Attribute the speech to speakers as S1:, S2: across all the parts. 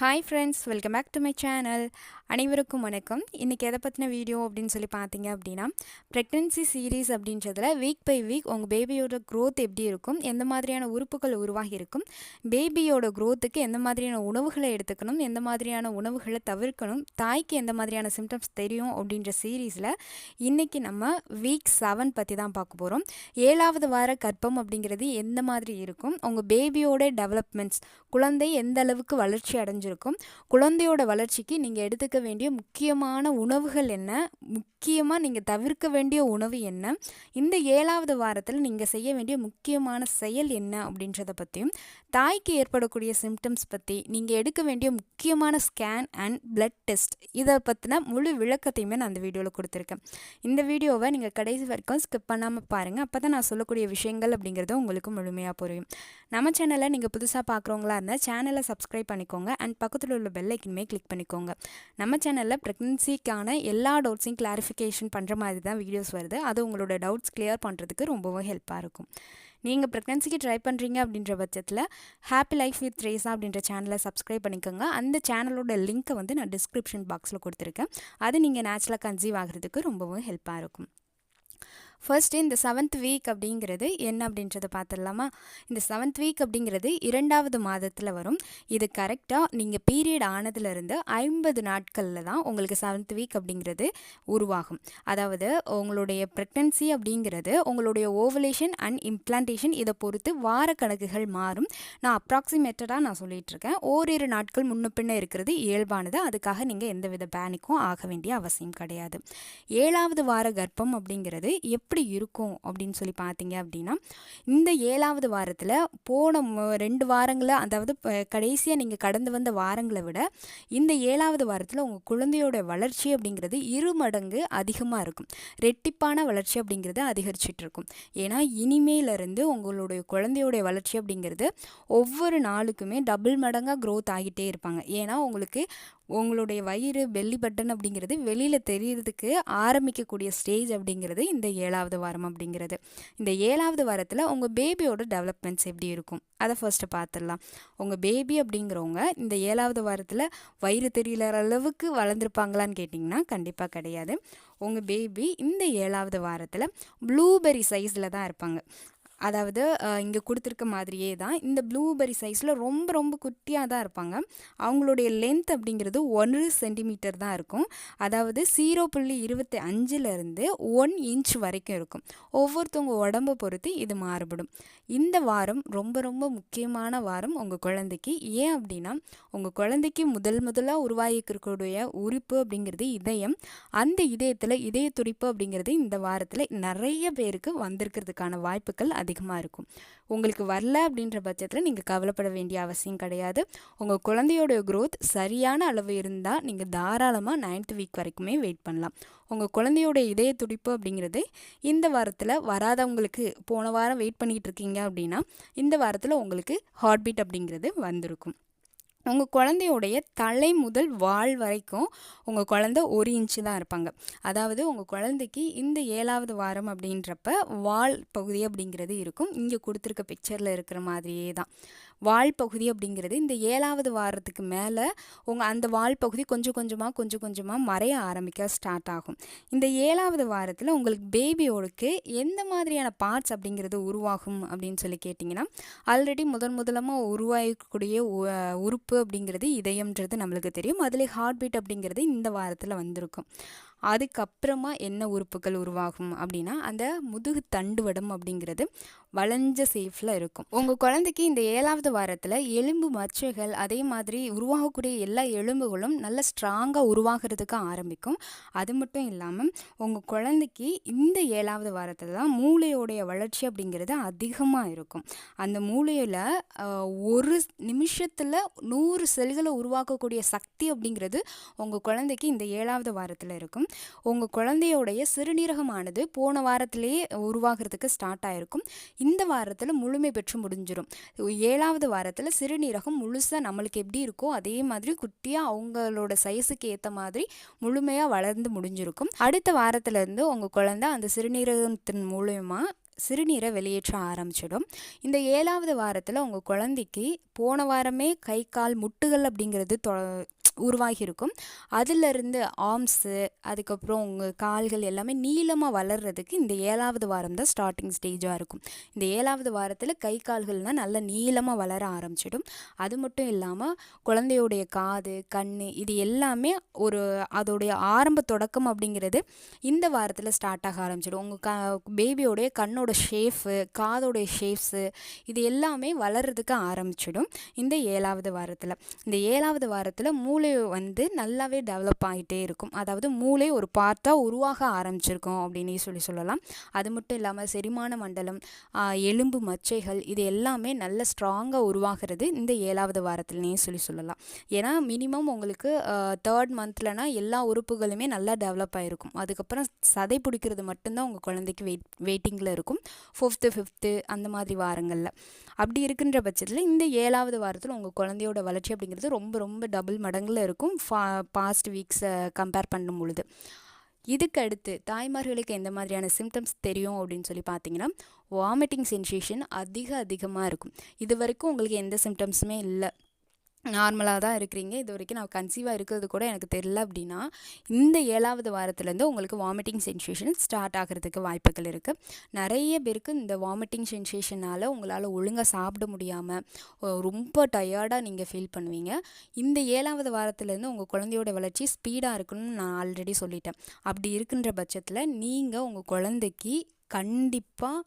S1: hi friends welcome back to my channel அனைவருக்கும் வணக்கம் இன்றைக்கி எதை பற்றின வீடியோ அப்படின்னு சொல்லி பார்த்தீங்க அப்படின்னா ப்ரெக்னென்சி சீரீஸ் அப்படின்றதில் வீக் பை வீக் உங்கள் பேபியோட க்ரோத் எப்படி இருக்கும் எந்த மாதிரியான உறுப்புகள் உருவாகி இருக்கும் பேபியோட க்ரோத்துக்கு எந்த மாதிரியான உணவுகளை எடுத்துக்கணும் எந்த மாதிரியான உணவுகளை தவிர்க்கணும் தாய்க்கு எந்த மாதிரியான சிம்டம்ஸ் தெரியும் அப்படின்ற சீரீஸில் இன்றைக்கி நம்ம வீக் செவன் பற்றி தான் பார்க்க போகிறோம் ஏழாவது வார கற்பம் அப்படிங்கிறது எந்த மாதிரி இருக்கும் உங்கள் பேபியோட டெவலப்மெண்ட்ஸ் குழந்தை எந்த அளவுக்கு வளர்ச்சி அடைஞ்சிருக்கும் குழந்தையோட வளர்ச்சிக்கு நீங்கள் எடுத்துக்க வேண்டிய முக்கியமான உணவுகள் என்ன முக்கியமாக நீங்கள் தவிர்க்க வேண்டிய உணவு என்ன இந்த ஏழாவது வாரத்தில் நீங்கள் செய்ய வேண்டிய முக்கியமான செயல் என்ன அப்படின்றத பற்றியும் தாய்க்கு ஏற்படக்கூடிய சிம்டம்ஸ் பற்றி நீங்கள் எடுக்க வேண்டிய முக்கியமான ஸ்கேன் அண்ட் பிளட் டெஸ்ட் இதை பற்றின முழு விளக்கத்தையுமே நான் அந்த வீடியோவில் கொடுத்துருக்கேன் இந்த வீடியோவை நீங்கள் கடைசி வரைக்கும் ஸ்கிப் பண்ணாமல் பாருங்கள் அப்போ தான் நான் சொல்லக்கூடிய விஷயங்கள் அப்படிங்கிறது உங்களுக்கு முழுமையாக புரியும் நம்ம சேனலை நீங்கள் புதுசாக பார்க்குறவங்களா மறந்தால் சேனலை சப்ஸ்கிரைப் பண்ணிக்கோங்க அண்ட் பக்கத்தில் உள்ள பெல் ஐக்கனுமே கிளிக் பண்ணிக்கோங்க நம்ம சேனலில் ப்ரெக்னென்சிக்கான எல்லா டவுட்ஸையும் கிளாரிஃபிகேஷன் பண்ணுற மாதிரி தான் வீடியோஸ் வருது அது உங்களோட டவுட்ஸ் கிளியர் பண்ணுறதுக்கு ரொம்பவும் ஹெல்ப்பாக இருக்கும் நீங்கள் ப்ரெக்னென்சிக்கு ட்ரை பண்ணுறீங்க அப்படின்ற பட்சத்தில் ஹாப்பி லைஃப் வித் ரேஸா அப்படின்ற சேனலை சப்ஸ்கிரைப் பண்ணிக்கோங்க அந்த சேனலோட லிங்க்கை வந்து நான் டிஸ்கிரிப்ஷன் பாக்ஸில் கொடுத்துருக்கேன் அது நீங்கள் நேச்சுரலாக கன்சீவ் ஆகிறதுக்கு ரொம்பவும் ஹெல்ப்பாக இருக்கும் ஃபர்ஸ்ட் இந்த செவன்த் வீக் அப்படிங்கிறது என்ன அப்படின்றத பார்த்துடலாமா இந்த செவன்த் வீக் அப்படிங்கிறது இரண்டாவது மாதத்தில் வரும் இது கரெக்டாக நீங்கள் பீரியட் ஆனதுலேருந்து ஐம்பது நாட்களில் தான் உங்களுக்கு செவன்த் வீக் அப்படிங்கிறது உருவாகும் அதாவது உங்களுடைய ப்ரெக்னன்சி அப்படிங்கிறது உங்களுடைய ஓவலேஷன் அண்ட் இம்ப்ளான்டேஷன் இதை பொறுத்து வார கணக்குகள் மாறும் நான் அப்ராக்சிமேட்டடாக நான் சொல்லிகிட்ருக்கேன் ஓரிரு நாட்கள் முன்ன பின்ன இருக்கிறது இயல்பானது அதுக்காக நீங்கள் எந்தவித பேனிக்கும் ஆக வேண்டிய அவசியம் கிடையாது ஏழாவது வார கர்ப்பம் அப்படிங்கிறது எப் எப்படி இருக்கும் அப்படின்னு சொல்லி பார்த்தீங்க அப்படின்னா இந்த ஏழாவது வாரத்தில் போன ரெண்டு வாரங்களை அதாவது கடைசியாக நீங்கள் கடந்து வந்த வாரங்களை விட இந்த ஏழாவது வாரத்தில் உங்கள் குழந்தையோட வளர்ச்சி அப்படிங்கிறது இரு மடங்கு அதிகமாக இருக்கும் ரெட்டிப்பான வளர்ச்சி அப்படிங்கிறது அதிகரிச்சிட்டு இருக்கும் ஏன்னா இனிமேலருந்து உங்களுடைய குழந்தையோடைய வளர்ச்சி அப்படிங்கிறது ஒவ்வொரு நாளுக்குமே டபுள் மடங்காக க்ரோத் ஆகிட்டே இருப்பாங்க ஏன்னா உங்களுக்கு உங்களுடைய வயிறு பெல்லி பட்டன் அப்படிங்கிறது வெளியில் தெரியறதுக்கு ஆரம்பிக்கக்கூடிய ஸ்டேஜ் அப்படிங்கிறது இந்த ஏழாவது வாரம் அப்படிங்கிறது இந்த ஏழாவது வாரத்தில் உங்கள் பேபியோட டெவலப்மெண்ட்ஸ் எப்படி இருக்கும் அதை ஃபஸ்ட்டு பார்த்துடலாம் உங்கள் பேபி அப்படிங்கிறவங்க இந்த ஏழாவது வாரத்தில் வயிறு தெரியல அளவுக்கு வளர்ந்துருப்பாங்களான்னு கேட்டிங்கன்னா கண்டிப்பாக கிடையாது உங்கள் பேபி இந்த ஏழாவது வாரத்தில் ப்ளூபெரி சைஸில் தான் இருப்பாங்க அதாவது இங்கே கொடுத்துருக்க மாதிரியே தான் இந்த ப்ளூபெரி சைஸில் ரொம்ப ரொம்ப குட்டியாக தான் இருப்பாங்க அவங்களுடைய லென்த் அப்படிங்கிறது ஒன்று சென்டிமீட்டர் தான் இருக்கும் அதாவது ஜீரோ புள்ளி இருபத்தி அஞ்சுலேருந்து ஒன் இன்ச் வரைக்கும் இருக்கும் ஒவ்வொருத்தவங்க உடம்பை பொறுத்து இது மாறுபடும் இந்த வாரம் ரொம்ப ரொம்ப முக்கியமான வாரம் உங்கள் குழந்தைக்கு ஏன் அப்படின்னா உங்கள் குழந்தைக்கு முதல் முதலாக உருவாகிக்கிறக்கூடிய உறுப்பு அப்படிங்கிறது இதயம் அந்த இதயத்தில் இதய துடிப்பு அப்படிங்கிறது இந்த வாரத்தில் நிறைய பேருக்கு வந்திருக்கிறதுக்கான வாய்ப்புகள் அதிகமாக இருக்கும் உங்களுக்கு வரல அப்படின்ற பட்சத்தில் நீங்கள் கவலைப்பட வேண்டிய அவசியம் கிடையாது உங்கள் குழந்தையோடைய க்ரோத் சரியான அளவு இருந்தால் நீங்கள் தாராளமாக நைன்த் வீக் வரைக்குமே வெயிட் பண்ணலாம் உங்கள் குழந்தையோட இதய துடிப்பு அப்படிங்கிறது இந்த வாரத்தில் வராதவங்களுக்கு போன வாரம் வெயிட் பண்ணிக்கிட்டு இருக்கீங்க அப்படின்னா இந்த வாரத்தில் உங்களுக்கு ஹார்ட் பீட் அப்படிங்கிறது வந்திருக்கும் உங்கள் குழந்தையுடைய தலை முதல் வால் வரைக்கும் உங்கள் குழந்த ஒரு இன்ச்சு தான் இருப்பாங்க அதாவது உங்கள் குழந்தைக்கு இந்த ஏழாவது வாரம் அப்படின்றப்ப வால் பகுதி அப்படிங்கிறது இருக்கும் இங்கே கொடுத்துருக்க பிக்சரில் இருக்கிற மாதிரியே தான் வால் பகுதி அப்படிங்கிறது இந்த ஏழாவது வாரத்துக்கு மேலே உங்கள் அந்த வால் பகுதி கொஞ்சம் கொஞ்சமாக கொஞ்சம் கொஞ்சமாக மறைய ஆரம்பிக்க ஸ்டார்ட் ஆகும் இந்த ஏழாவது வாரத்தில் உங்களுக்கு பேபியோடுக்கு எந்த மாதிரியான பார்ட்ஸ் அப்படிங்கிறது உருவாகும் அப்படின்னு சொல்லி கேட்டிங்கன்னா ஆல்ரெடி முதன் முதலமாக உருவாகக்கூடிய உறுப்பு அப்படிங்கிறது இதயம்ன்றது நம்மளுக்கு தெரியும் அதில் ஹார்ட் பீட் அப்படிங்கிறது இந்த வாரத்தில் வந்திருக்கும் அதுக்கப்புறமா என்ன உறுப்புகள் உருவாகும் அப்படின்னா அந்த முதுகு தண்டுவடம் அப்படிங்கிறது வளைஞ்ச சேஃபில் இருக்கும் உங்கள் குழந்தைக்கு இந்த ஏழாவது வாரத்தில் எலும்பு மச்சைகள் அதே மாதிரி உருவாகக்கூடிய எல்லா எலும்புகளும் நல்ல ஸ்ட்ராங்காக உருவாகிறதுக்கு ஆரம்பிக்கும் அது மட்டும் இல்லாமல் உங்கள் குழந்தைக்கு இந்த ஏழாவது வாரத்தில் தான் மூளையோடைய வளர்ச்சி அப்படிங்கிறது அதிகமாக இருக்கும் அந்த மூளையில் ஒரு நிமிஷத்தில் நூறு செல்களை உருவாக்கக்கூடிய சக்தி அப்படிங்கிறது உங்கள் குழந்தைக்கு இந்த ஏழாவது வாரத்தில் இருக்கும் உங்கள் குழந்தையோடைய சிறுநீரகமானது போன வாரத்திலேயே உருவாகிறதுக்கு ஸ்டார்ட் ஆகிருக்கும் இந்த வாரத்தில் முழுமை பெற்று முடிஞ்சிடும் ஏழாவது வாரத்தில் சிறுநீரகம் முழுசாக நம்மளுக்கு எப்படி இருக்கோ அதே மாதிரி குட்டியாக அவங்களோட சைஸுக்கு ஏற்ற மாதிரி முழுமையாக வளர்ந்து முடிஞ்சிருக்கும் அடுத்த வாரத்துலேருந்து உங்கள் குழந்தை அந்த சிறுநீரகத்தின் மூலயமா சிறுநீரை வெளியேற்ற ஆரம்பிச்சிடும் இந்த ஏழாவது வாரத்தில் உங்கள் குழந்தைக்கு போன வாரமே கை கால் முட்டுகள் அப்படிங்கிறது தொ உருவாகியிருக்கும் அதிலிருந்து ஆர்ம்ஸு அதுக்கப்புறம் உங்கள் கால்கள் எல்லாமே நீளமாக வளர்கிறதுக்கு இந்த ஏழாவது வாரம் தான் ஸ்டார்டிங் ஸ்டேஜாக இருக்கும் இந்த ஏழாவது வாரத்தில் கை கால்கள்லாம் நல்லா நீளமாக வளர ஆரம்பிச்சிடும் அது மட்டும் இல்லாமல் குழந்தையுடைய காது கண் இது எல்லாமே ஒரு அதோடைய ஆரம்ப தொடக்கம் அப்படிங்கிறது இந்த வாரத்தில் ஸ்டார்ட் ஆக ஆரம்பிச்சிடும் உங்கள் க பேபியோடைய கண்ணோட ஷேஃபு காதோடைய ஷேஃப்ஸு இது எல்லாமே வளர்கிறதுக்கு ஆரம்பிச்சிடும் இந்த ஏழாவது வாரத்தில் இந்த ஏழாவது வாரத்தில் மூளை மூளை வந்து நல்லாவே டெவலப் ஆகிட்டே இருக்கும் அதாவது மூளை ஒரு பார்ட்டாக உருவாக ஆரம்பிச்சிருக்கோம் அப்படின்னு சொல்லி சொல்லலாம் அது மட்டும் இல்லாமல் செரிமான மண்டலம் எலும்பு மச்சைகள் இது எல்லாமே நல்ல ஸ்ட்ராங்காக உருவாகிறது இந்த ஏழாவது வாரத்துலனே சொல்லி சொல்லலாம் ஏன்னா மினிமம் உங்களுக்கு தேர்ட் மந்த்லனா எல்லா உறுப்புகளுமே நல்லா டெவலப் ஆகிருக்கும் அதுக்கப்புறம் சதை பிடிக்கிறது மட்டும்தான் உங்கள் குழந்தைக்கு வெயிட் வெயிட்டிங்கில் இருக்கும் ஃபிஃப்த்து ஃபிஃப்த்து அந்த மாதிரி வாரங்களில் அப்படி இருக்கின்ற பட்சத்தில் இந்த ஏழாவது வாரத்தில் உங்கள் குழந்தையோட வளர்ச்சி அப்படிங்கிறது ரொம்ப ரொம்ப டபுள் மடங்கு லெவலில் இருக்கும் ஃபா பாஸ்ட் வீக்ஸை கம்பேர் பண்ணும் பொழுது இதுக்கு அடுத்து தாய்மார்களுக்கு எந்த மாதிரியான சிம்டம்ஸ் தெரியும் அப்படின்னு சொல்லி பார்த்தீங்கன்னா வாமிட்டிங் சென்சேஷன் அதிக அதிகமாக இருக்கும் இது வரைக்கும் உங்களுக்கு எந்த சிம்டம்ஸுமே இல்லை நார்மலாக தான் இருக்கிறீங்க இது வரைக்கும் நான் கன்சீவாக இருக்கிறது கூட எனக்கு தெரில அப்படின்னா இந்த ஏழாவது வாரத்துலேருந்து உங்களுக்கு வாமிட்டிங் சென்சேஷன் ஸ்டார்ட் ஆகிறதுக்கு வாய்ப்புகள் இருக்குது நிறைய பேருக்கு இந்த வாமிட்டிங் சென்சேஷனால் உங்களால் ஒழுங்காக சாப்பிட முடியாமல் ரொம்ப டயர்டாக நீங்கள் ஃபீல் பண்ணுவீங்க இந்த ஏழாவது வாரத்துலேருந்து உங்கள் குழந்தையோட வளர்ச்சி ஸ்பீடாக இருக்குன்னு நான் ஆல்ரெடி சொல்லிட்டேன் அப்படி இருக்கின்ற பட்சத்தில் நீங்கள் உங்கள் குழந்தைக்கு கண்டிப்பாக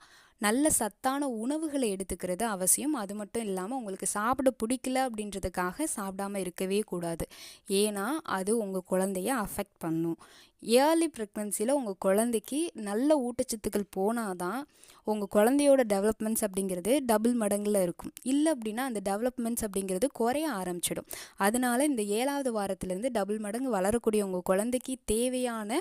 S1: நல்ல சத்தான உணவுகளை எடுத்துக்கிறது அவசியம் அது மட்டும் இல்லாமல் உங்களுக்கு சாப்பிட பிடிக்கல அப்படின்றதுக்காக சாப்பிடாம இருக்கவே கூடாது ஏன்னா அது உங்கள் குழந்தைய அஃபெக்ட் பண்ணும் ஏர்லி ப்ரெக்னன்சியில் உங்கள் குழந்தைக்கு நல்ல ஊட்டச்சத்துக்கள் போனால் தான் உங்கள் குழந்தையோட டெவலப்மெண்ட்ஸ் அப்படிங்கிறது டபுள் மடங்கில் இருக்கும் இல்லை அப்படின்னா அந்த டெவலப்மெண்ட்ஸ் அப்படிங்கிறது குறைய ஆரம்பிச்சிடும் அதனால் இந்த ஏழாவது வாரத்துலேருந்து டபுள் மடங்கு வளரக்கூடிய உங்கள் குழந்தைக்கு தேவையான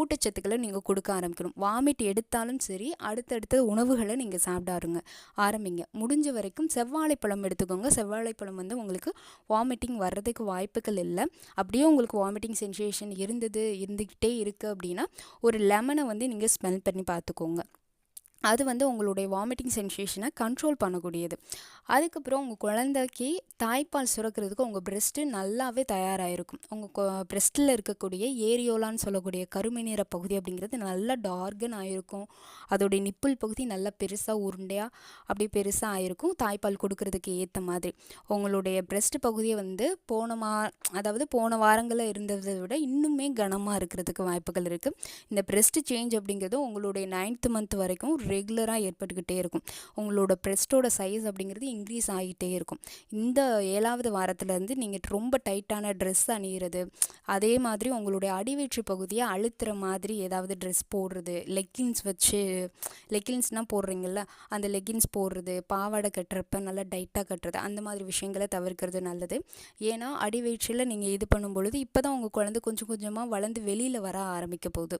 S1: ஊட்டச்சத்துக்களை நீங்கள் கொடுக்க ஆரம்பிக்கணும் வாமிட் எடுத்தாலும் சரி அடுத்தடுத்த உணவுகளை நீங்கள் சாப்பிடாருங்க ஆரம்பிங்க முடிஞ்ச வரைக்கும் செவ்வாழைப்பழம் எடுத்துக்கோங்க செவ்வாழைப்பழம் வந்து உங்களுக்கு வாமிட்டிங் வர்றதுக்கு வாய்ப்புகள் இல்லை அப்படியே உங்களுக்கு வாமிட்டிங் சென்சேஷன் இருந்தது இருந்து வந்துக்கிட்டே இருக்குது அப்படின்னா ஒரு லெமனை வந்து நீங்கள் ஸ்மெல் பண்ணி பார்த்துக்கோங்க அது வந்து உங்களுடைய வாமிட்டிங் சென்சேஷனை கண்ட்ரோல் பண்ணக்கூடியது அதுக்கப்புறம் உங்கள் குழந்தைக்கு தாய்ப்பால் சுரக்கிறதுக்கு உங்கள் பிரெஸ்ட்டு நல்லாவே தயாராகிருக்கும் உங்கள் பிரெஸ்ட்டில் இருக்கக்கூடிய ஏரியோலான்னு சொல்லக்கூடிய கருமை நிற பகுதி அப்படிங்கிறது நல்லா டார்கன் ஆகிருக்கும் அதோடைய நிப்பிள் பகுதி நல்லா பெருசாக உருண்டையாக அப்படி பெருசாக ஆகிருக்கும் தாய்ப்பால் கொடுக்கறதுக்கு ஏற்ற மாதிரி உங்களுடைய பிரெஸ்ட் பகுதியை வந்து போன மா அதாவது போன வாரங்களில் இருந்ததை விட இன்னுமே கனமாக இருக்கிறதுக்கு வாய்ப்புகள் இருக்குது இந்த பிரெஸ்ட் சேஞ்ச் அப்படிங்கிறது உங்களுடைய நைன்த் மந்த் வரைக்கும் ரெகுலராக ஏற்பட்டுக்கிட்டே இருக்கும் உங்களோட ப்ரெஸ்ட்டோட சைஸ் அப்படிங்கிறது இன்க்ரீஸ் ஆகிட்டே இருக்கும் இந்த ஏழாவது வாரத்துலேருந்து நீங்கள் ரொம்ப டைட்டான ட்ரெஸ் அணிகிறது அதே மாதிரி உங்களுடைய அடிவயிற்று பகுதியை அழுத்துற மாதிரி ஏதாவது ட்ரெஸ் போடுறது லெக்கின்ஸ் வச்சு லெக்கின்ஸ்னால் போடுறீங்கள அந்த லெக்கின்ஸ் போடுறது பாவாடை கட்டுறப்ப நல்லா டைட்டாக கட்டுறது அந்த மாதிரி விஷயங்களை தவிர்க்கிறது நல்லது ஏன்னா அடிவயிற்றில் நீங்கள் இது பண்ணும்பொழுது இப்போ தான் உங்கள் குழந்தை கொஞ்சம் கொஞ்சமாக வளர்ந்து வெளியில் வர ஆரம்பிக்க போகுது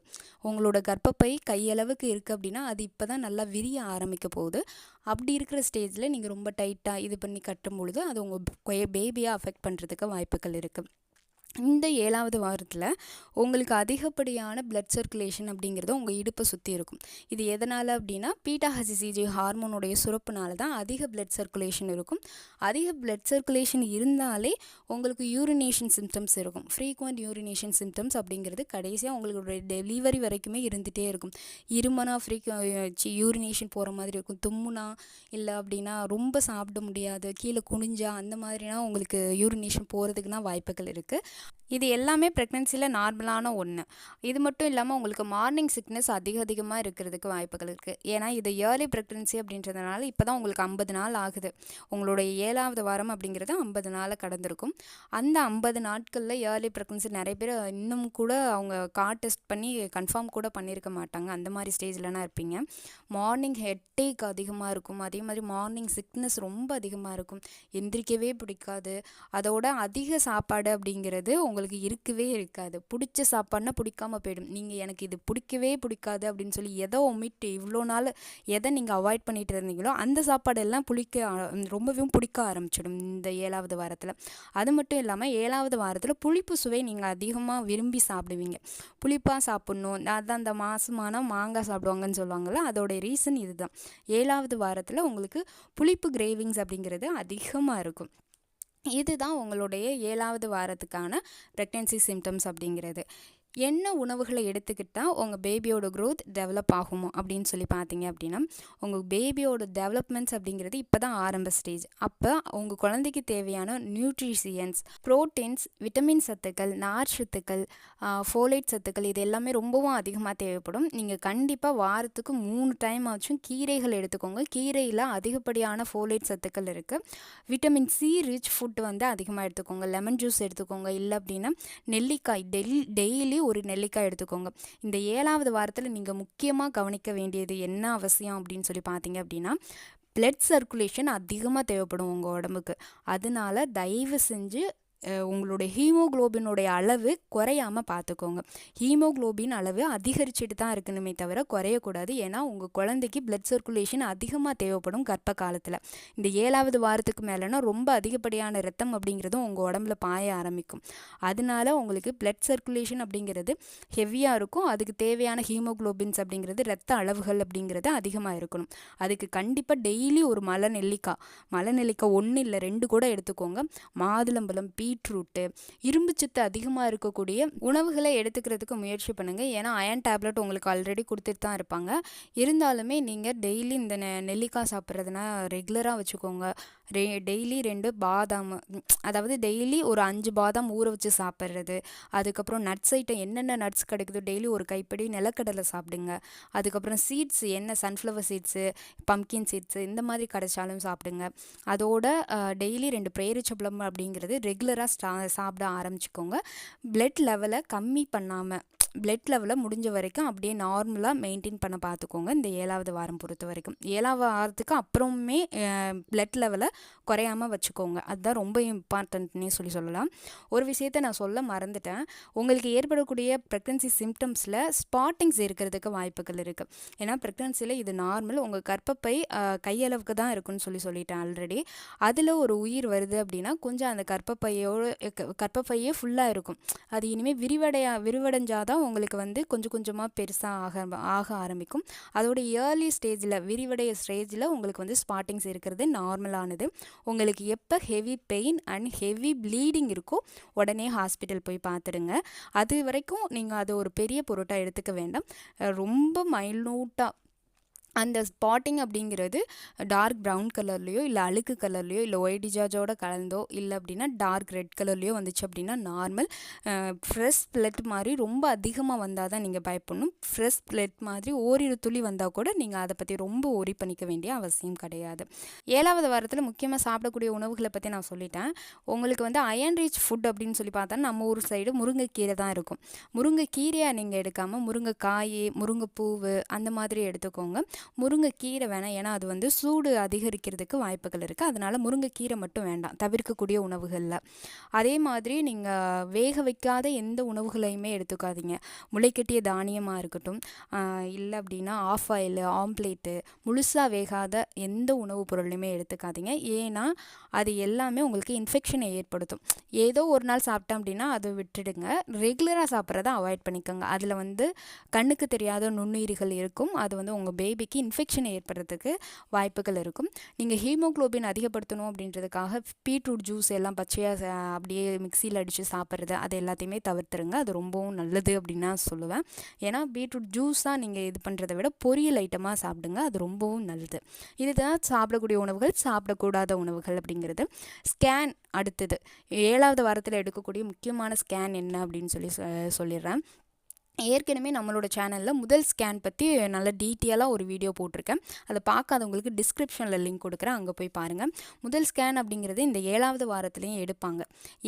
S1: உங்களோட கர்ப்பப்பை கையளவுக்கு இருக்குது அப்படின்னா அது இப்போ தான் தான் நல்லா விரிய ஆரம்பிக்க போகுது அப்படி இருக்கிற ஸ்டேஜில் நீங்கள் ரொம்ப டைட்டாக இது பண்ணி கட்டும் பொழுது அது உங்கள் பேபியாக அஃபெக்ட் பண்ணுறதுக்கு வாய்ப்புகள் இருக்குது இந்த ஏழாவது வாரத்தில் உங்களுக்கு அதிகப்படியான பிளட் சர்க்குலேஷன் அப்படிங்கிறது உங்கள் இடுப்பை சுற்றி இருக்கும் இது எதனால் அப்படின்னா பீட்டா ஹசிசிஜி ஹார்மோனுடைய சுரப்புனால தான் அதிக பிளட் சர்க்குலேஷன் இருக்கும் அதிக பிளட் சர்க்குலேஷன் இருந்தாலே உங்களுக்கு யூரினேஷன் சிம்டம்ஸ் இருக்கும் ஃப்ரீக்வெண்ட் யூரினேஷன் சிம்டம்ஸ் அப்படிங்கிறது கடைசியாக உங்களுடைய டெலிவரி வரைக்குமே இருந்துகிட்டே இருக்கும் இருமனா ஃப்ரீக்வ யூரினேஷன் போகிற மாதிரி இருக்கும் தும்முனா இல்லை அப்படின்னா ரொம்ப சாப்பிட முடியாது கீழே குனிஞ்சா அந்த மாதிரினா உங்களுக்கு யூரினேஷன் போகிறதுக்குனா வாய்ப்புகள் இருக்குது இது எல்லாமே ப்ரெக்னென்சியில் நார்மலான ஒன்று இது மட்டும் இல்லாமல் உங்களுக்கு மார்னிங் சிக்னஸ் அதிக அதிகமாக இருக்கிறதுக்கு வாய்ப்புகள் இருக்குது ஏன்னா இது இயர்லி ப்ரெக்னென்சி அப்படின்றதுனால இப்போ தான் உங்களுக்கு ஐம்பது நாள் ஆகுது உங்களுடைய ஏழாவது வாரம் அப்படிங்கிறது ஐம்பது நாளை கடந்திருக்கும் அந்த ஐம்பது நாட்களில் இயர்லி ப்ரெக்னென்சி நிறைய பேர் இன்னும் கூட அவங்க கார் டெஸ்ட் பண்ணி கன்ஃபார்ம் கூட பண்ணியிருக்க மாட்டாங்க அந்த மாதிரி ஸ்டேஜில்னா இருப்பீங்க மார்னிங் ஹெட்டேக் அதிகமாக இருக்கும் அதே மாதிரி மார்னிங் சிக்னஸ் ரொம்ப அதிகமாக இருக்கும் எந்திரிக்கவே பிடிக்காது அதோட அதிக சாப்பாடு அப்படிங்கிறது அப்படிங்கிறது உங்களுக்கு இருக்கவே இருக்காது பிடிச்ச சாப்பாடுனா பிடிக்காம போயிடும் நீங்கள் எனக்கு இது பிடிக்கவே பிடிக்காது அப்படின்னு சொல்லி எதை ஒமிட்டு இவ்வளோ நாள் எதை நீங்கள் அவாய்ட் பண்ணிகிட்டு இருந்தீங்களோ அந்த சாப்பாடு எல்லாம் பிடிக்க ரொம்பவும் பிடிக்க ஆரம்பிச்சிடும் இந்த ஏழாவது வாரத்தில் அது மட்டும் இல்லாமல் ஏழாவது வாரத்தில் புளிப்பு சுவை நீங்கள் அதிகமாக விரும்பி சாப்பிடுவீங்க புளிப்பாக சாப்பிட்ணும் அதான் அந்த மாசமான மாங்காய் சாப்பிடுவாங்கன்னு சொல்லுவாங்கள்ல அதோடைய ரீசன் இதுதான் ஏழாவது வாரத்தில் உங்களுக்கு புளிப்பு கிரேவிங்ஸ் அப்படிங்கிறது அதிகமாக இருக்கும் இதுதான் உங்களுடைய ஏழாவது வாரத்துக்கான ப்ரெக்னென்சி சிம்டம்ஸ் அப்படிங்கிறது என்ன உணவுகளை எடுத்துக்கிட்டால் உங்கள் பேபியோட க்ரோத் டெவலப் ஆகுமோ அப்படின்னு சொல்லி பார்த்தீங்க அப்படின்னா உங்கள் பேபியோட டெவலப்மெண்ட்ஸ் அப்படிங்கிறது இப்போ தான் ஆரம்ப ஸ்டேஜ் அப்போ உங்கள் குழந்தைக்கு தேவையான நியூட்ரிஷியன்ஸ் ப்ரோட்டீன்ஸ் விட்டமின் சத்துக்கள் நார் சத்துக்கள் ஃபோலைட் சத்துக்கள் இது எல்லாமே ரொம்பவும் அதிகமாக தேவைப்படும் நீங்கள் கண்டிப்பாக வாரத்துக்கு மூணு டைம் ஆச்சும் கீரைகள் எடுத்துக்கோங்க கீரையில் அதிகப்படியான ஃபோலைட் சத்துக்கள் இருக்குது விட்டமின் சி ரிச் ஃபுட் வந்து அதிகமாக எடுத்துக்கோங்க லெமன் ஜூஸ் எடுத்துக்கோங்க இல்லை அப்படின்னா நெல்லிக்காய் டெய்லி டெய்லி ஒரு நெல்லிக்காய் எடுத்துக்கோங்க இந்த ஏழாவது வாரத்தில் நீங்கள் முக்கியமாக கவனிக்க வேண்டியது என்ன அவசியம் அப்படின்னு சொல்லி பார்த்தீங்க அப்படின்னா பிளட் சர்க்குலேஷன் அதிகமாக தேவைப்படும் உங்கள் உடம்புக்கு அதனால தயவு செஞ்சு உங்களுடைய ஹீமோக்ளோபினுடைய அளவு குறையாமல் பார்த்துக்கோங்க ஹீமோக்ளோபின் அளவு அதிகரிச்சுட்டு தான் இருக்கணுமே தவிர குறையக்கூடாது ஏன்னா உங்கள் குழந்தைக்கு பிளட் சர்க்குலேஷன் அதிகமாக தேவைப்படும் கர்ப்ப காலத்தில் இந்த ஏழாவது வாரத்துக்கு மேலேனா ரொம்ப அதிகப்படியான ரத்தம் அப்படிங்கிறதும் உங்கள் உடம்புல பாய ஆரம்பிக்கும் அதனால உங்களுக்கு பிளட் சர்க்குலேஷன் அப்படிங்கிறது ஹெவியாக இருக்கும் அதுக்கு தேவையான ஹீமோக்ளோபின்ஸ் அப்படிங்கிறது ரத்த அளவுகள் அப்படிங்கிறது அதிகமாக இருக்கணும் அதுக்கு கண்டிப்பாக டெய்லி ஒரு மலை நெல்லிக்காய் மலை நெல்லிக்காய் ஒன்று இல்லை ரெண்டு கூட எடுத்துக்கோங்க மாதுளம்பழம் பீ பீட்ரூட்டு இரும்பு சத்து அதிகமாக இருக்கக்கூடிய உணவுகளை எடுத்துக்கிறதுக்கு முயற்சி பண்ணுங்கள் ஏன்னா அயன் டேப்லெட் உங்களுக்கு ஆல்ரெடி கொடுத்துட்டு தான் இருப்பாங்க இருந்தாலுமே நீங்கள் டெய்லி இந்த நெ நெல்லிக்காய் சாப்பிட்றதுனா ரெகுலராக வச்சுக்கோங்க ரெ டெய்லி ரெண்டு பாதாம் அதாவது டெய்லி ஒரு அஞ்சு பாதாம் ஊற வச்சு சாப்பிட்றது அதுக்கப்புறம் நட்ஸ் ஐட்டம் என்னென்ன நட்ஸ் கிடைக்குதோ டெய்லி ஒரு கைப்படி நிலக்கடலை சாப்பிடுங்க அதுக்கப்புறம் சீட்ஸ் என்ன சன்ஃப்ளவர் சீட்ஸு பம்கின் சீட்ஸு இந்த மாதிரி கிடைச்சாலும் சாப்பிடுங்க அதோட டெய்லி ரெண்டு பிரேரிச்சப்பளம் அப்படிங்கிறது ரெகுலர் ரெகுலராக சாப்பிட ஆரம்பிச்சுக்கோங்க பிளட் லெவலை கம்மி பண்ணாமல் பிளட் லெவலை முடிஞ்ச வரைக்கும் அப்படியே நார்மலாக மெயின்டைன் பண்ண பார்த்துக்கோங்க இந்த ஏழாவது வாரம் பொறுத்த வரைக்கும் ஏழாவது வாரத்துக்கு அப்புறமே பிளட் லெவலை குறையாமல் வச்சுக்கோங்க அதுதான் ரொம்ப இம்பார்ட்டன்ட்னே சொல்லி சொல்லலாம் ஒரு விஷயத்த நான் சொல்ல மறந்துட்டேன் உங்களுக்கு ஏற்படக்கூடிய ப்ரெக்னன்சி சிம்டம்ஸில் ஸ்பாட்டிங்ஸ் இருக்கிறதுக்கு வாய்ப்புகள் இருக்குது ஏன்னா ப்ரெக்னன்சியில் இது நார்மல் உங்கள் கற்பப்பை கையளவுக்கு தான் இருக்குன்னு சொல்லி சொல்லிட்டேன் ஆல்ரெடி அதில் ஒரு உயிர் வருது அப்படின்னா கொஞ்சம் அந்த கற்பப்பையோட கற்பப்பையே ஃபுல்லாக இருக்கும் அது இனிமேல் விரிவடையா விரிவடைஞ்சாதான் உங்களுக்கு வந்து கொஞ்சம் கொஞ்சமாக பெருசாக ஆக ஆக ஆரம்பிக்கும் அதோட இயர்லி ஸ்டேஜில் விரிவடைய ஸ்டேஜில் உங்களுக்கு வந்து ஸ்பாட்டிங்ஸ் இருக்கிறது நார்மலானது உங்களுக்கு எப்போ heavy pain and heavy bleeding இருக்கோ உடனே ஹாஸ்பிட்டல் போய் பார்த்துடுங்க அது வரைக்கும் நீங்கள் அது ஒரு பெரிய பொருட்டாக எடுத்துக்க வேண்டாம் ரொம்ப மைல்யூட்டாக அந்த ஸ்பாட்டிங் அப்படிங்கிறது டார்க் ப்ரௌன் கலர்லேயோ இல்லை அழுக்கு கலர்லேயோ இல்லை ஒயிட் ஜார்ஜோட கலந்தோ இல்லை அப்படின்னா டார்க் ரெட் கலர்லேயோ வந்துச்சு அப்படின்னா நார்மல் ஃப்ரெஷ் பிளட் மாதிரி ரொம்ப அதிகமாக வந்தால் தான் நீங்கள் பயப்படணும் ஃப்ரெஷ் பிளட் மாதிரி ஓரிரு துளி வந்தால் கூட நீங்கள் அதை பற்றி ரொம்ப ஒரி பண்ணிக்க வேண்டிய அவசியம் கிடையாது ஏழாவது வாரத்தில் முக்கியமாக சாப்பிடக்கூடிய உணவுகளை பற்றி நான் சொல்லிட்டேன் உங்களுக்கு வந்து அயன் ரிச் ஃபுட் அப்படின்னு சொல்லி பார்த்தா நம்ம ஊர் சைடு முருங்கைக்கீரை தான் இருக்கும் முருங்கைக்கீரையாக நீங்கள் எடுக்காமல் முருங்கைக்காய் முருங்கைப்பூவு அந்த மாதிரி எடுத்துக்கோங்க முருங்கைக்கீரை வேணாம் ஏன்னா அது வந்து சூடு அதிகரிக்கிறதுக்கு வாய்ப்புகள் இருக்குது அதனால் முருங்கைக்கீரை மட்டும் வேண்டாம் தவிர்க்கக்கூடிய உணவுகளில் அதே மாதிரி நீங்கள் வேக வைக்காத எந்த உணவுகளையுமே எடுத்துக்காதீங்க முளைக்கட்டிய தானியமாக இருக்கட்டும் இல்லை அப்படின்னா ஆஃப் ஆயில் ஆம்ப்ளேட்டு முழுசாக வேகாத எந்த உணவுப் பொருளையுமே எடுத்துக்காதீங்க ஏன்னா அது எல்லாமே உங்களுக்கு இன்ஃபெக்ஷனை ஏற்படுத்தும் ஏதோ ஒரு நாள் சாப்பிட்டோம் அப்படின்னா அதை விட்டுடுங்க ரெகுலராக சாப்பிட்றத அவாய்ட் பண்ணிக்கோங்க அதில் வந்து கண்ணுக்கு தெரியாத நுண்ணுயிர்கள் இருக்கும் அது வந்து உங்கள் பேபி பேபிக்கு இன்ஃபெக்ஷன் ஏற்படுறதுக்கு வாய்ப்புகள் இருக்கும் நீங்கள் ஹீமோக்ளோபின் அதிகப்படுத்தணும் அப்படின்றதுக்காக பீட்ரூட் ஜூஸ் எல்லாம் பச்சையாக அப்படியே மிக்சியில் அடித்து சாப்பிட்றது அது எல்லாத்தையுமே தவிர்த்துருங்க அது ரொம்பவும் நல்லது அப்படின்னு நான் சொல்லுவேன் ஏன்னா பீட்ரூட் ஜூஸாக நீங்கள் இது பண்ணுறதை விட பொரியல் ஐட்டமாக சாப்பிடுங்க அது ரொம்பவும் நல்லது இதுதான் சாப்பிடக்கூடிய உணவுகள் சாப்பிடக்கூடாத உணவுகள் அப்படிங்கிறது ஸ்கேன் அடுத்தது ஏழாவது வாரத்தில் எடுக்கக்கூடிய முக்கியமான ஸ்கேன் என்ன அப்படின்னு சொல்லி சொல்லிடுறேன் ஏற்கனவே நம்மளோட சேனலில் முதல் ஸ்கேன் பற்றி நல்ல டீட்டெயிலாக ஒரு வீடியோ போட்டிருக்கேன் அதை பார்க்காதவங்களுக்கு டிஸ்கிரிப்ஷனில் லிங்க் கொடுக்குறேன் அங்கே போய் பாருங்கள் முதல் ஸ்கேன் அப்படிங்கிறது இந்த ஏழாவது வாரத்துலேயும் எடுப்பாங்க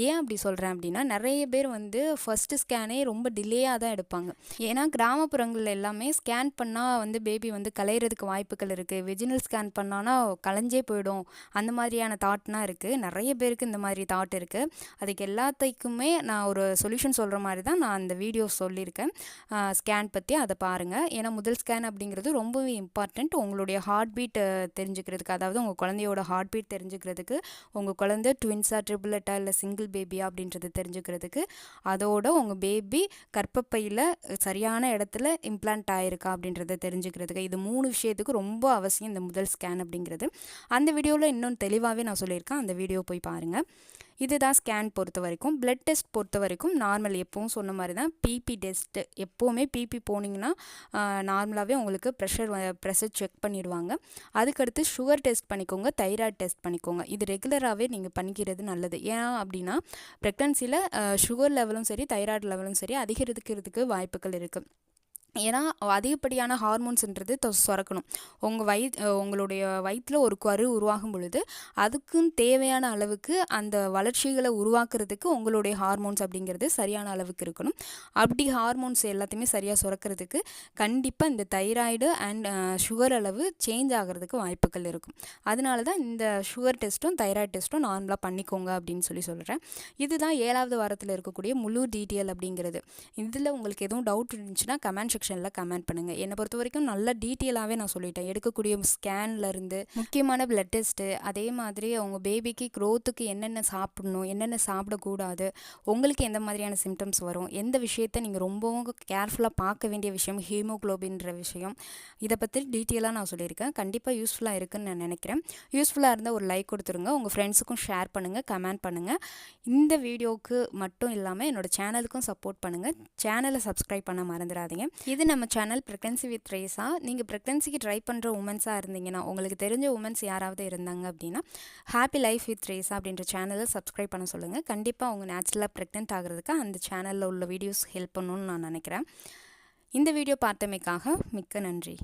S1: ஏன் அப்படி சொல்கிறேன் அப்படின்னா நிறைய பேர் வந்து ஃபஸ்ட்டு ஸ்கேனே ரொம்ப டிலேயாக தான் எடுப்பாங்க ஏன்னா கிராமப்புறங்களில் எல்லாமே ஸ்கேன் பண்ணால் வந்து பேபி வந்து கலையிறதுக்கு வாய்ப்புகள் இருக்குது வெஜினல் ஸ்கேன் பண்ணானா கலைஞ்சே போயிடும் அந்த மாதிரியான தாட்லாம் இருக்குது நிறைய பேருக்கு இந்த மாதிரி தாட் இருக்குது அதுக்கு எல்லாத்தைக்குமே நான் ஒரு சொல்யூஷன் சொல்கிற மாதிரி தான் நான் அந்த வீடியோ சொல்லியிருக்கேன் ஸ்கேன் பற்றி அதை பாருங்கள் ஏன்னா முதல் ஸ்கேன் அப்படிங்கிறது ரொம்பவே இம்பார்ட்டண்ட் உங்களுடைய ஹார்ட் பீட்டை தெரிஞ்சுக்கிறதுக்கு அதாவது உங்கள் குழந்தையோட ஹார்ட் பீட் தெரிஞ்சுக்கிறதுக்கு உங்கள் குழந்தை ட்வின்ஸாக ட்ரிபிளட்டா இல்லை சிங்கிள் பேபியா அப்படின்றது தெரிஞ்சுக்கிறதுக்கு அதோட உங்கள் பேபி கற்பப்பையில் சரியான இடத்துல இம்ப்ளான்ட் ஆகிருக்கா அப்படின்றத தெரிஞ்சுக்கிறதுக்கு இது மூணு விஷயத்துக்கு ரொம்ப அவசியம் இந்த முதல் ஸ்கேன் அப்படிங்கிறது அந்த வீடியோவில் இன்னும் தெளிவாகவே நான் சொல்லியிருக்கேன் அந்த வீடியோ போய் பாருங்கள் இதுதான் ஸ்கேன் பொறுத்த வரைக்கும் பிளட் டெஸ்ட் பொறுத்த வரைக்கும் நார்மல் எப்பவும் சொன்ன மாதிரி தான் பிபி டெஸ்ட்டு எப்போவுமே பிபி போனீங்கன்னா நார்மலாகவே உங்களுக்கு ப்ரெஷர் ப்ரெஷர் செக் பண்ணிடுவாங்க அதுக்கடுத்து சுகர் டெஸ்ட் பண்ணிக்கோங்க தைராய்டு டெஸ்ட் பண்ணிக்கோங்க இது ரெகுலராகவே நீங்கள் பண்ணிக்கிறது நல்லது ஏன்னா அப்படின்னா ப்ரெக்னன்சியில் சுகர் லெவலும் சரி தைராய்டு லெவலும் சரி அதிகரிக்கிறதுக்கு வாய்ப்புகள் இருக்குது ஏன்னா அதிகப்படியான ஹார்மோன்ஸுன்றது சுரக்கணும் உங்கள் வயிற் உங்களுடைய வயிற்றில் ஒரு கரு உருவாகும் பொழுது அதுக்கும் தேவையான அளவுக்கு அந்த வளர்ச்சிகளை உருவாக்குறதுக்கு உங்களுடைய ஹார்மோன்ஸ் அப்படிங்கிறது சரியான அளவுக்கு இருக்கணும் அப்படி ஹார்மோன்ஸ் எல்லாத்தையுமே சரியாக சுரக்கிறதுக்கு கண்டிப்பாக இந்த தைராய்டு அண்ட் சுகர் அளவு சேஞ்ச் ஆகிறதுக்கு வாய்ப்புகள் இருக்கும் அதனால தான் இந்த சுகர் டெஸ்ட்டும் தைராய்டு டெஸ்ட்டும் நார்மலாக பண்ணிக்கோங்க அப்படின்னு சொல்லி சொல்கிறேன் இதுதான் ஏழாவது வாரத்தில் இருக்கக்கூடிய முழு டீட்டெயில் அப்படிங்கிறது இதில் உங்களுக்கு எதுவும் டவுட் இருந்துச்சுன்னா கமெண்ட்ஸ் செக்ஷனில் கமெண்ட் பண்ணுங்கள் என்னை பொறுத்த வரைக்கும் நல்ல டீட்டெயிலாகவே நான் சொல்லிட்டேன் எடுக்கக்கூடிய ஸ்கேன்லேருந்து முக்கியமான பிளட் டெஸ்ட்டு அதே மாதிரி அவங்க பேபிக்கு க்ரோத்துக்கு என்னென்ன சாப்பிடணும் என்னென்ன சாப்பிடக்கூடாது உங்களுக்கு எந்த மாதிரியான சிம்டம்ஸ் வரும் எந்த விஷயத்த நீங்கள் ரொம்பவும் கேர்ஃபுல்லாக பார்க்க வேண்டிய விஷயம் ஹீமோக்ளோபின்ற விஷயம் இதை பற்றி டீட்டெயிலாக நான் சொல்லியிருக்கேன் கண்டிப்பாக யூஸ்ஃபுல்லாக இருக்குதுன்னு நான் நினைக்கிறேன் யூஸ்ஃபுல்லாக இருந்தால் ஒரு லைக் கொடுத்துருங்க உங்கள் ஃப்ரெண்ட்ஸுக்கும் ஷேர் பண்ணுங்கள் கமெண்ட் பண்ணுங்கள் இந்த வீடியோவுக்கு மட்டும் இல்லாமல் என்னோடய சேனலுக்கும் சப்போர்ட் பண்ணுங்கள் சேனலை சப்ஸ்கிரைப் பண்ண மறந்துடாதீங்க இது நம்ம சேனல் ப்ரெக்னன்சி வித் ரேஸா நீங்கள் ப்ரெக்னன்சிக்கு ட்ரை பண்ணுற உமன்ஸாக இருந்தீங்கன்னா உங்களுக்கு தெரிஞ்ச உமன்ஸ் யாராவது இருந்தாங்க அப்படின்னா ஹாப்பி லைஃப் வித் ரேஸா அப்படின்ற சேனலை சப்ஸ்கிரைப் பண்ண சொல்லுங்கள் கண்டிப்பாக அவங்க நேச்சுரலாக ப்ரெக்னென்ட் ஆகிறதுக்கு அந்த சேனலில் உள்ள வீடியோஸ் ஹெல்ப் பண்ணணும்னு நான் நினைக்கிறேன் இந்த வீடியோ பார்த்தமைக்காக மிக்க நன்றி